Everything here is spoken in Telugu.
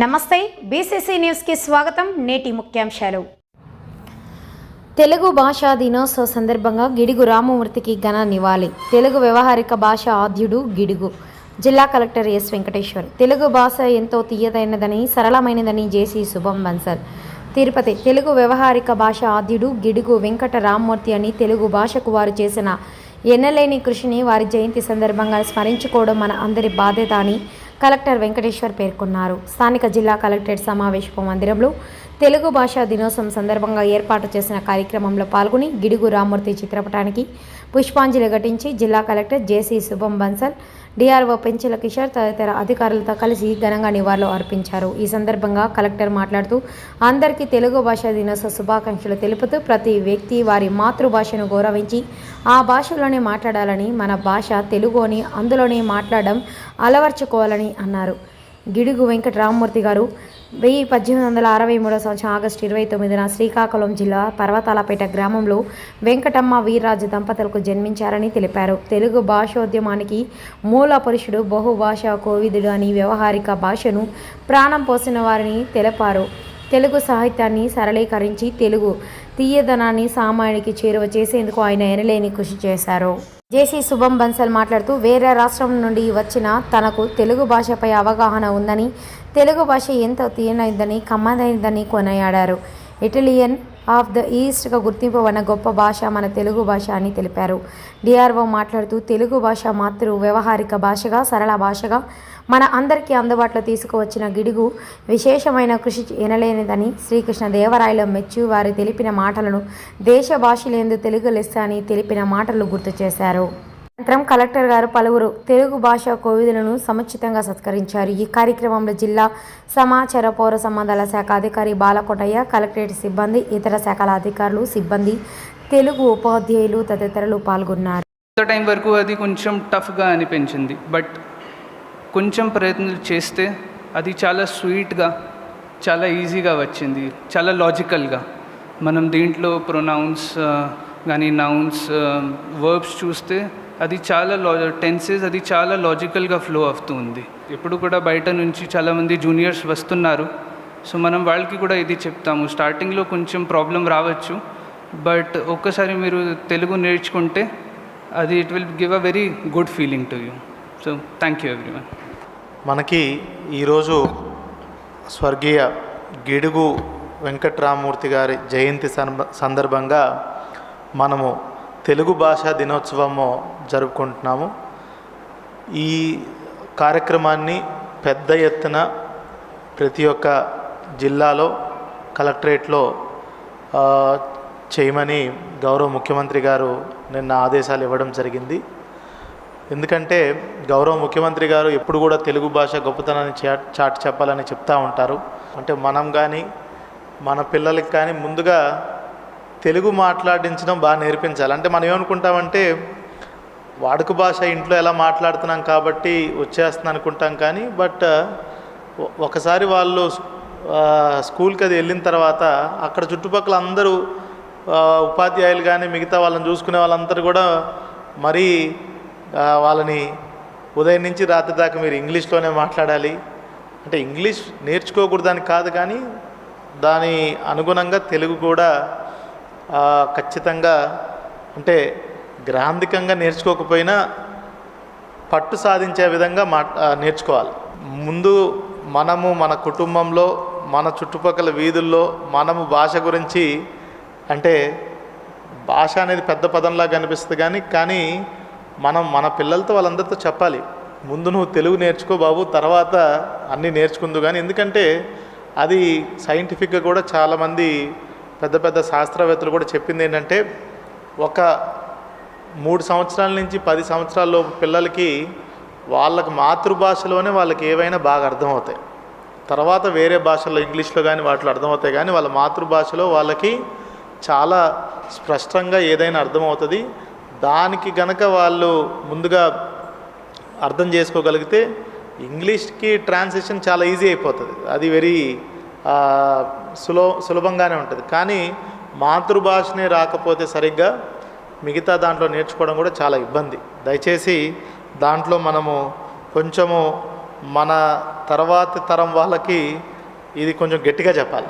నమస్తే బీసీసీ న్యూస్కి స్వాగతం. నేటి ముఖ్యాంశాలు. తెలుగు భాషా దినోత్సవ సందర్భంగా గిడుగు రామమూర్తికి ఘన నివాళి. తెలుగు వ్యవహారిక భాష ఆద్యుడు గిడుగు. జిల్లా కలెక్టర్ ఎస్ వెంకటేశ్వర్. తెలుగు భాష ఎంతో తీయదైనదని సరళమైనదని జేసీ శుభం బన్సల్. తిరుపతి తెలుగు వ్యవహారిక భాష ఆద్యుడు గిడుగు వెంకట రామ్మూర్తి అని తెలుగు భాషకు వారు చేసిన ఎన్నలేని కృషిని వారి జయంతి సందర్భంగా స్మరించుకోవడం మన అందరి బాధ్యత అని కలెక్టర్ వెంకటేశ్వర్ పేర్కొన్నారు. స్థానిక జిల్లా కలెక్టరేట్ సమావేశపు మందిరంలో తెలుగు భాషా దినోత్సవం సందర్భంగా ఏర్పాటు చేసిన కార్యక్రమంలో పాల్గొని గిడుగు రామూర్తి చిత్రపటానికి పుష్పాంజలి ఘటించి జిల్లా కలెక్టర్ జేసీ శుభం బన్సల్ డిఆర్ఓ పెంచెల కిషోర్ తదితర అధికారులతో కలిసి ఘనంగా నివాళులు అర్పించారు. ఈ సందర్భంగా కలెక్టర్ మాట్లాడుతూ అందరికీ తెలుగు భాషా దినోత్సవ శుభాకాంక్షలు తెలుపుతూ ప్రతి వ్యక్తి వారి మాతృభాషను గౌరవించి ఆ భాషలోనే మాట్లాడాలని మన భాష తెలుగు అని అందులోనే మాట్లాడడం అలవర్చుకోవాలని అన్నారు. గిడుగు వెంకటరామమూర్తి గారు. వెయ్యి పద్దెనిమిది వందల అరవై మూడో సంవత్సరం ఆగస్టు ఇరవై తొమ్మిదిన శ్రీకాకుళం జిల్లా పర్వతాలపేట గ్రామంలో వెంకటమ్మ వీర్రాజు దంపతులకు జన్మించారని తెలిపారు. తెలుగు భాషోద్యమానికి మూల పురుషుడు బహుభాషా కోవిదుడు అని వ్యవహారిక భాషను ప్రాణం పోసిన వారిని తెలిపారు. తెలుగు సాహిత్యాన్ని సరళీకరించి తెలుగు తీయదనాన్ని సామాన్యుడికి చేరువ చేసేందుకు ఆయన ఎనలేని కృషి చేశారు. జేసీ శుభం బన్సల్ మాట్లాడుతూ వేరే రాష్ట్రం నుండి వచ్చిన తనకు తెలుగు భాషపై అవగాహన ఉందని తెలుగు భాష ఎంతో తీయనైందని కమ్మదైందని కొనయాడారు. ఇటలియన్ ఆఫ్ ద ఈస్ట్గా గుర్తింపబడిన గొప్ప భాష మన తెలుగు భాష అని తెలిపారు. డిఆర్ఓ మాట్లాడుతూ తెలుగు భాష మాతృ వ్యవహారిక భాషగా సరళ భాషగా మన అందరికీ అందుబాటులో తీసుకువచ్చిన గిడుగు విశేషమైన కృషి ఎనలేనిదని శ్రీకృష్ణ దేవరాయలు మెచ్చు వారు తెలిపిన మాటలను దేశ భాషలందు తెలుగు లెస్స అని తెలిపిన మాటలు గుర్తు చేశారు. అనంతరం కలెక్టర్ గారు పలువురు తెలుగు భాష కోవిదులను సముచితంగా సత్కరించారు. ఈ కార్యక్రమంలో జిల్లా సమాచార పౌర సంబంధాల శాఖ అధికారి బాలకోటయ్య కలెక్టరేట్ సిబ్బంది ఇతర శాఖల అధికారులు సిబ్బంది తెలుగు ఉపాధ్యాయులు తదితరులు పాల్గొన్నారు. కొంత టైం వరకు అది కొంచెం టఫ్గా అనిపించింది. బట్ కొంచెం ప్రయత్నాలు చేస్తే అది చాలా స్వీట్గా చాలా ఈజీగా వచ్చింది. చాలా లాజికల్గా. మనం దీంట్లో ప్రొనౌన్స్ కానీ నౌన్స్ వర్బ్స్ చూస్తే అది చాలా లా టెన్సెస్ అది చాలా లాజికల్గా ఫ్లో అవుతూ ఉంది. ఇప్పుడు కూడా బయట నుంచి చాలామంది జూనియర్స్ వస్తున్నారు. సో మనం వాళ్ళకి కూడా ఇది చెప్తాము. స్టార్టింగ్లో కొంచెం ప్రాబ్లం రావచ్చు. బట్ ఒక్కసారి మీరు తెలుగు నేర్చుకుంటే అది it will give a very good feeling to you so thank you everyone మనకి ఈరోజు స్వర్గీయ గిడుగు వెంకట్రామూర్తి గారి జయంతి సందర్భంగా మనము తెలుగు భాషా దినోత్సవము జరుపుకుంటున్నాము. ఈ కార్యక్రమాన్ని పెద్ద ఎత్తున ప్రతి ఒక్క జిల్లాలో కలెక్టరేట్లో చేయమని గౌరవ ముఖ్యమంత్రి గారు నిన్న ఆదేశాలు ఇవ్వడం జరిగింది. ఎందుకంటే గౌరవ ముఖ్యమంత్రి గారు ఎప్పుడు కూడా తెలుగు భాష గొప్పతనాన్ని చా- చాటి చెప్పాలని చెప్తూ ఉంటారు. అంటే మనం కానీ మన పిల్లలకి కానీ ముందుగా తెలుగు మాట్లాడించడం బాగా నేర్పించాలి. అంటే మనం ఏమనుకుంటామంటే వాడుక భాష ఇంట్లో ఎలా మాట్లాడుతున్నాం కాబట్టి వచ్చేస్తుంది అనుకుంటాం కానీ బట్ ఒకసారి వాళ్ళు స్కూల్కి అది వెళ్ళిన తర్వాత అక్కడ చుట్టుపక్కల అందరూ ఉపాధ్యాయులు కానీ మిగతా వాళ్ళని చూసుకునే వాళ్ళందరూ కూడా మరీ వాళ్ళని ఉదయం నుంచి రాత్రి దాకా మీరు ఇంగ్లీష్లోనే మాట్లాడాలి. అంటే ఇంగ్లీష్ నేర్చుకోకూడదని కాదు కానీ దాని అనుగుణంగా తెలుగు కూడా ఖచ్చితంగా అంటే గ్రాంధికంగా నేర్చుకోకపోయినా పట్టు సాధించే విధంగా మా నేర్చుకోవాలి. ముందు మనము మన కుటుంబంలో మన చుట్టుపక్కల వీధుల్లో మనము భాష గురించి అంటే భాష అనేది పెద్ద పదంలా కనిపిస్తుంది కానీ కానీ మనం మన పిల్లలతో వాళ్ళందరితో చెప్పాలి. ముందు నువ్వు తెలుగు నేర్చుకో బాబు తర్వాత అన్నీ నేర్చుకుందు కానీ ఎందుకంటే అది సైంటిఫిక్గా కూడా చాలామంది పెద్ద పెద్ద శాస్త్రవేత్తలు కూడా చెప్పింది ఏంటంటే ఒక మూడు సంవత్సరాల నుంచి పది సంవత్సరాల్లో పిల్లలకి వాళ్ళకి మాతృభాషలోనే వాళ్ళకి ఏవైనా బాగా అర్థమవుతాయి. తర్వాత వేరే భాషల్లో ఇంగ్లీష్లో కానీ వాటిలో అర్థమవుతాయి కానీ వాళ్ళ మాతృభాషలో వాళ్ళకి చాలా స్పష్టంగా ఏదైనా అర్థమవుతుంది. దానికి గనక వాళ్ళు ముందుగా అర్థం చేసుకోగలిగితే ఇంగ్లీష్కి ట్రాన్స్లేషన్ చాలా ఈజీ అయిపోతుంది. అది వెరీ సులభ సులభంగానే ఉంటుంది. కానీ మాతృభాషనే రాకపోతే సరిగ్గా మిగతా దాంట్లో నేర్చుకోవడం కూడా చాలా ఇబ్బంది. దయచేసి దాంట్లో మనము కొంచెము మన తర్వాతి తరం వాళ్ళకి ఇది కొంచెం గట్టిగా చెప్పాలి.